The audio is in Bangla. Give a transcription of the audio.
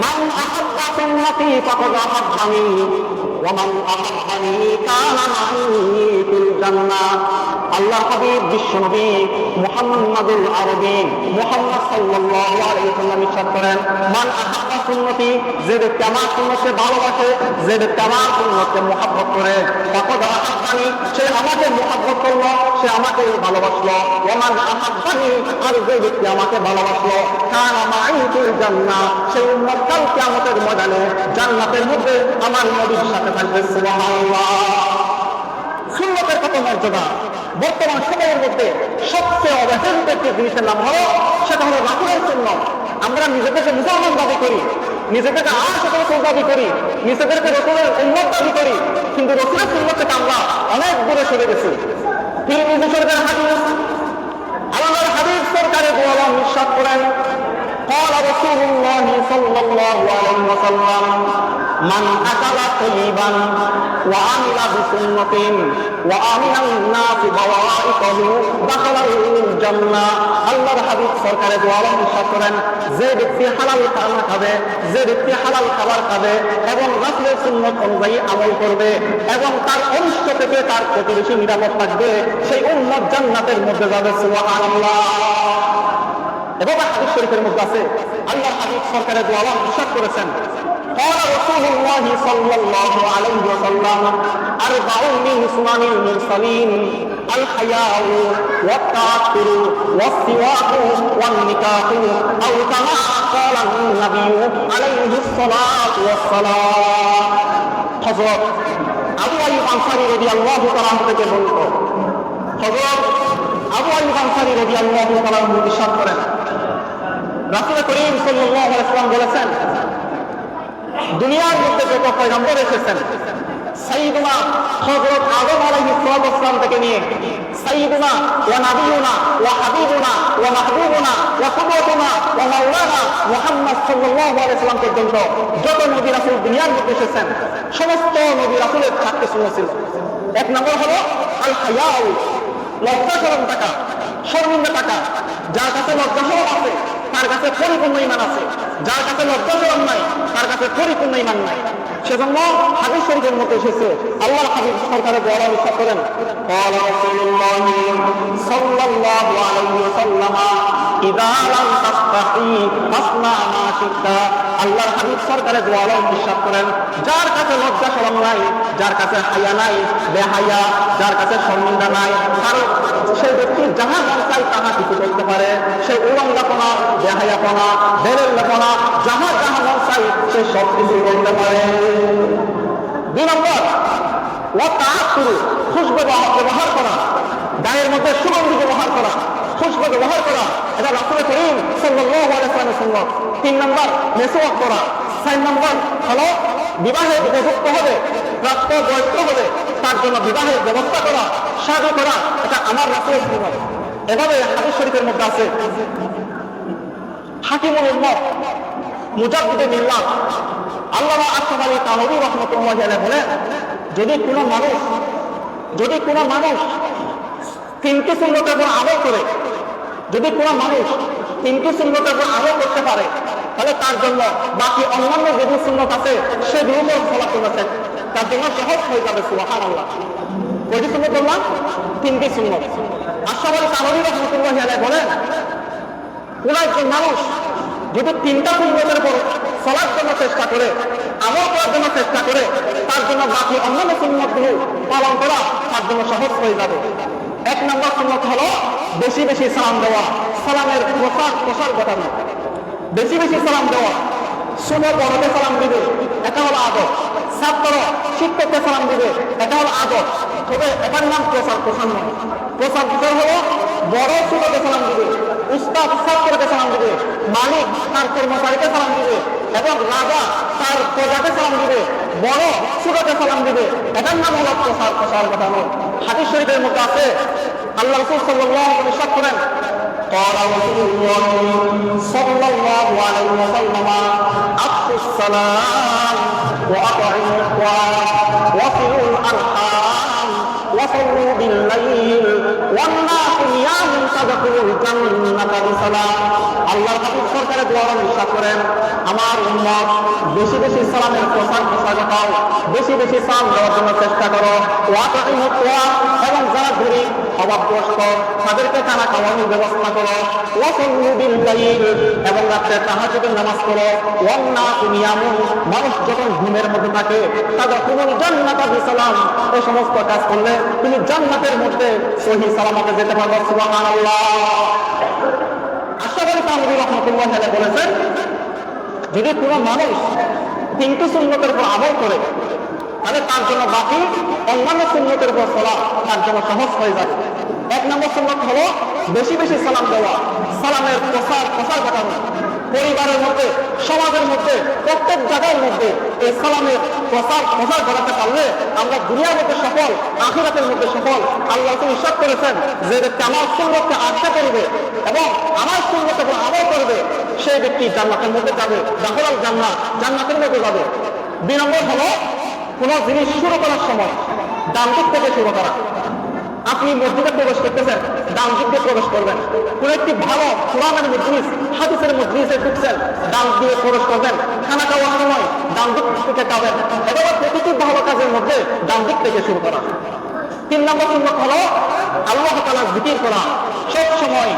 আহাব্বা সুন্নতি ফাকাদ আহাব্বানি ওয়া মান আহাব্বানি কানা মাই ফিল জান্নাহ আল্লাহ হাবিব বিশ্বনবী মুহাম্মাদুল আরবি মুহাম্মদ সাল্লাল্লাহু আলাইহি ওয়াসাল্লাম ইরশাদ করেন, মান আহাব্বা সুন্নতি, যে ব্যক্তি আমার সুন্নতকে ভালোবাসে, যে ব্যক্তি আমার সুন্নতকে মুহাব্বত করে, ফাকাদ আহাব্বানি, সে আমাকে মুহাব্বত করল, সে আমাকে ভালোবাসলো। ওয়া মান আহাব্বানি, আর যে ব্যক্তি আমাকে ভালোবাসলো, কানা মাই জান্নাহ, সেই উম্মত কাল কিয়ামতের ময়দানে, জান্নাতের মধ্যে আমার নবীর সাথে থাকবে সুবহানাল্লাহ। সুন্নতের কত মর্যাদা বর্তমান সময়ের মধ্যে সবচেয়ে অবহেলিত একটি জিনিসের নাম হলো সেটা হলো রাসুলের সুন্নত আমরা নিজেদেরকে মুসলমান দাবি করি নিজেদেরকে আর সকল দাবি করি নিজেদেরকে রসুলের উন্নত দাবি করি কিন্তু রসুলের সুন্নত থেকে আমরা অনেক দূরে সরে গেছি তিরমিজি সরকার হাদিস আল্লাহর হাবিব সরকারের গোয়ালাম নিঃশ্বাস করেন قال رسول الله صلى الله عليه وسلم মান আকালা তৈবান ওয়া আমিলা বিসুন্নতিন ওয়া আমিনান নাস বাওয়াইকাহু দাখালাল জান্নাহ। করেন, যে ব্যক্তি হালাল খানা খাবে, যে ব্যক্তি খাবার এবং রাসূলের অনুযায়ী আমল করবে এবং তার অনিষ্ট থেকে তার প্রতিবেশী নিরাপদ থাকবে, সেই উন্নত জান্নাতের মধ্যে যাবে, সুবহানাল্লাহ। এবং হাদিস শরীফের মধ্যে আছে আল্লাহ হাবিব সরকারের দোয়া বিশ্বাস করেছেন قال رسول الله صلى الله عليه وسلم أربع من سنن المرسلين الحياء والتعطر والسواك والنكاح أو كما قال النبي عليه الصلاة والسلام حضرت আবু আইয়ুব আনসারী রাদিয়াল্লাহু তাআলা থেকে বলতো হযরত আবু আইয়ুব আনসারী রাদিয়াল্লাহু তাআলা ইরশাদ করেন রাসূল করিম ওয়াসাল্লাম বলেছেন, দুনিয়ার মধ্যে যত পয়গম্বর এসেছেন, সাইয়্যিদুনা হযরত আদম আলাইহিস সালাম থেকে নিয়ে, সাইয়্যিদুনা ওয়া নাবিয়ুনা ওয়া হাবিবুনা ওয়া মাহবুবুনা ওয়া কুদওয়াতুনা ওয়া মাওলানা মুহাম্মদ সাল্লাল্লাহু আলাইহি ওয়াসাল্লাম পর্যন্ত যত নবী রাসূল দুনিয়ার মধ্যে এসেছেন, সমস্ত নবী রাসূলের চারটি সুন্নাহ ছিল। এক নম্বর হলো আল হায়াউ লজ্জা টাকা, শর্মিন্দা টাকা, যার কাছে লজ্জা শরম আছে তার কাছে পরিপূর্ণ ইমান আছে। যার কাছে লজ্জাচরণ নাই তার কাছে পরিপূর্ণ ইমান নাই। সেজন্য হাদিস শরীফের মধ্যে এসেছে আল্লাহ হাবিব সরকারের বড় বিশ্বাস করেন قال رسول الله صلى الله عليه وسلم إذا لم تستحي فاصنع ما شئت আল্লাহর হাবিব সরকারের দোয়ালা বিশ্বাস করেন যার কাছে লজ্জা শরম নাই যার কাছে হায়া নাই বেহায়া যার কাছে শর্মিন্দা নাই তার সেই ব্যক্তি যাহা মন চাই তাহা কিছু করতে পারে সে উলঙ্গাপনা বেহায়াপনা বেরেল্লাপনা যাহা সে সব কিছু করতে পারে। দুই নম্বর ও তার শুরু খুশবু ব্যবহার করা গায়ের মধ্যে সুগন্ধি ব্যবহার করা ব্যবহার করা। এটা করিম তিন নম্বর করা। চার নম্বর, হলো বিবাহে হবে, প্রাপ্ত বয়স্ক হবে, তার জন্য বিবাহের ব্যবস্থা করা সাহায্য করা, এটা আমার রাসুলের সুন্নাত। এভাবে হাদিস শরীফের মধ্যে আছে। হাকিমুল উম্মত মুজাদ্দিদে মিল্লাত। আল্লাহ আশরাফ আলী তানবী রহমতুল্লাহ বলেন, যদি কোনো মানুষ যদি কোনো মানুষ তিনটি সুন্নতের উপর আমল করে, যদি কোনো মানুষ তিনটি সুন্নতের উপর আমল করতে পারে, তাহলে তার জন্য বাকি অন্যান্য যেগুলো সুন্নত আছে, সে সেগুলো ফলা করেছে তার জন্য সহজ হয়ে যাবে সুহান আল্লাহ কয়টি সুন্নত বললাম? তিনটি সুন্নত। আশরাফ আলী তানবী রহমতুল্লাহ বলেন কোন একজন মানুষ যদি তিনটা সুন্নতের উপর চলার জন্য চেষ্টা করে, আমল করার জন্য চেষ্টা করে, তার জন্য বাকি অন্যান্য সুন্নতগুলো পালন করা তার জন্য সহজ হয়ে যাবে। এক নম্বর সুন্নত হলো বেশি বেশি সালাম দেওয়া, সালামের প্রসার প্রসার ঘটানো বেশি বেশি সালাম দেওয়া, শুনে বড়কে সালাম দিবে, এটা হলো আদর ছাত্র শিক্ষককে সালাম দিবে, এটা হলো আদর তবে এটার নাম প্রসার প্রসার নয়। প্রসার প্রসার হলো বড় ছোটকে সালাম দিবে। উস্তাদ ছাত্রকে সালাম দিবে মালিক তার কর্মচারীকে সালাম দিবে এবং রাজা তার প্রজাকে সালাম দিবে বড় ছোটকে সালাম দিবে এটার নাম হলো প্রসার প্রসার ঘটানো হাদিস শরীফের মধ্যে আছে আল্লাহ রসুল সাল্লাল্লাহু আলাইহি ওয়াসাল্লাম করেন قال رسول الله صلى الله عليه وسلم أفشوا السلام وأطعموا الطعام وصلوا الأرحام وصلوا بالليل لتدخلوا الجنة بسلام আল্লাহর হাবিব সরকারের দোয়া বিশ্বাস করেন, আমার উম্মত বেশি বেশি সালামের প্রসার প্রসার ঘটাও বেশি বেশি সালাম দেওয়ার জন্য চেষ্টা করো। ওয়াতাইমু তোয়া এবং যারা গরিব, অভাবগ্রস্ত, তাদেরকে খানা খাওয়ানোর ব্যবস্থা করো। ওয়াসাল্লু বিল লাইল এবং রাত্রে তাহাজ্জুদের নামাজ পড়ো। ওয়ান্না নিয়ামুন মানুষ যখন ঘুমের মধ্যে থাকে, তাদের কোনো জান্নাতা বিসালাম এই সমস্ত কাজ করলে তুমি জান্নাতের মধ্যে সহি সালামতে যেতে পারবে, সুবহানাল্লাহ। আশরাফ আলী রহমতুল্লাহ বলেছেন, যদি কোনো মানুষ তিনটি সুন্নতের উপর আমল করে, তাহলে তার জন্য বাকি অন্যান্য সুন্নতের উপর চলা তার জন্য সহজ হয়ে যাবে। এক নম্বর সুন্নত হলো বেশি বেশি সালাম দেওয়া, সালামের প্রসার প্রসার ঘটানো পরিবারের মধ্যে, সমাজের মধ্যে, প্রত্যেক জায়গার মধ্যে এই সালামের প্রসার প্রসার ঘটাতে পারলে আমরা দুনিয়ার মধ্যে সফল, আখিরাতের মধ্যে সফল। আল্লাহ তো বিশ্বাস করেছেন যে ব্যক্তি আমার সুন্নতকে আশা করবে এবং আমার উপর আমল করবে, সেই ব্যক্তি জান্নাতের মধ্যে যাবে, দাখলাল জান্নাত, জান্নাতের মধ্যে যাবে। দুই নম্বর হলো কোন জিনিস শুরু করার সময় ডান দিক থেকে শুরু করা। আপনি মসজিদে প্রবেশ করতেছেন, ডান দিক দিয়ে প্রবেশ করবেন। কোন একটি ভালো কোরআনের মজলিস, হাদিসের মজলিসে ঢুকছেন, ডান দিয়ে প্রবেশ করবেন। খানা সময় ডান দিক থেকে প্রতিটি ভালো কাজের মধ্যে ডান দিক থেকে শুরু করা। তিন নম্বর সুন্নত হলো আল্লাহ তালা জিকির করা। সব সময়